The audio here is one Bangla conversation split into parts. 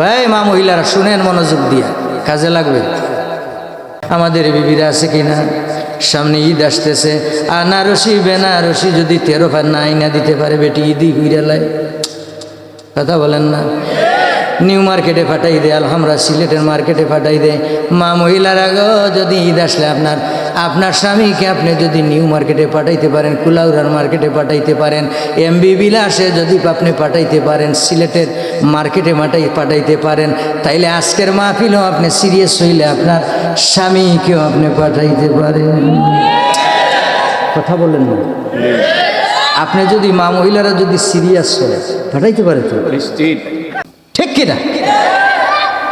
ভাই মা মহিলারা, শুনেন মনোযোগ দিয়া। কাজে লাগবে? আমাদের বিবিরা আছে কিনা? সামনে ঈদ আসতেছে। আনারসি, বেনারসি যদি তেরো ফার না আইনা দিতে পারে, বেটি, ঈদই হুইরালায়। কথা বলেন না। নিউ মার্কেটে পাঠাই দেয় আলহামরা সিলেটের মার্কেটে পাঠাই দেয় মা মহিলার আগেও যদি ঈদ আসলে আপনার আপনার স্বামীকে আপনি যদি নিউ মার্কেটে পাঠাইতে পারেন কুলাউরার মার্কেটে পাঠাইতে পারেন এমবি বিলাসে যদি আপনি পাঠাইতে পারেন সিলেটের মার্কেটে মাটাই পাঠাইতে পারেন তাইলে আজকের মাহফিলও আপনি সিরিয়াস হইলে আপনার স্বামীকেও আপনি পাঠাইতে পারেন। কথা বলেন না। আপনি যদি মা মহিলারা যদি সিরিয়াস হয় পাঠাইতে পারে তো? ঠিক কিনা?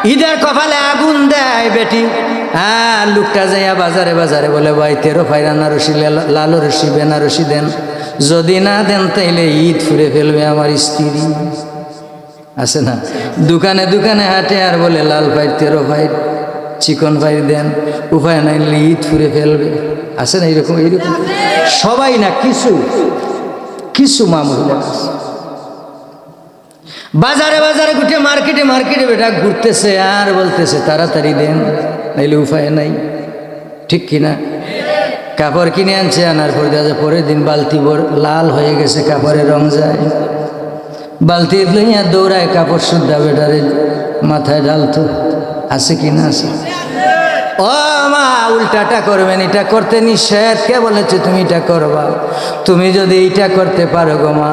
ঈদের কপালে আগুন দেয় বেটি। হ্যাঁ লোকটা যাইয়া বাজারে বাজারে বলে, ভাই, তেরো ফাইরানা রশি লাল- রশি বেনারসি দেন। যদি না দেন তাইলে ঈদ ফুরে ফেলবে আমার স্ত্রী। আছে না? দোকানে দোকানে হাঁটে আর বলে, লাল ফাইট তেরো ফাইট চিকন ফাইট দেন। উপায় নাই ঈদ ফুরে ফেলবে। আছে না এইরকম এইরকম সবাই না, কিছু কিছু মা মহিলা আছে। বাজারে বাজারে গুটে মার্কেটে মার্কেটে বেটা ঘুরতেছে আর বলতেছে, তাড়াতাড়ি দেন, নাইলে উপায় নাই। ঠিক কিনা? কাপড় কিনে আনছে, আনার পরে দেখা যায় পরের দিন বালতি লাল হয়ে গেছে, কাপড়ের রং যায়। বালতি দৌড়ায় কাপড় শুদ্ধা বেটারে মাথায় ডালতো, আছে কিনা আছে? ও মা, উল্টাটা করবেন, এটা করতে নিষেধ। কে বলেছে তুমি এটা করবা? তুমি যদি এইটা করতে পারো গো মা,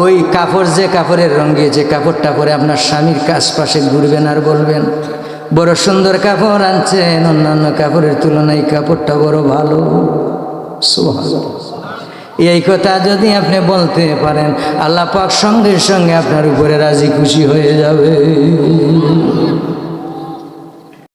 ওই কাপড় যে কাপড়ের রং গিয়েছে, কাপড়টা পরে আপনার স্বামীর পাশে ঘুরবেন আর বলবেন, বড় সুন্দর কাপড় আনছেন, অন্যান্য কাপড়ের তুলনায় কাপড়টা বড় ভালো। এই কথা যদি আপনি বলতে পারেন, আল্লাহ পাক সঙ্গে সঙ্গে আপনার উপরে রাজি খুশি হয়ে যাবে।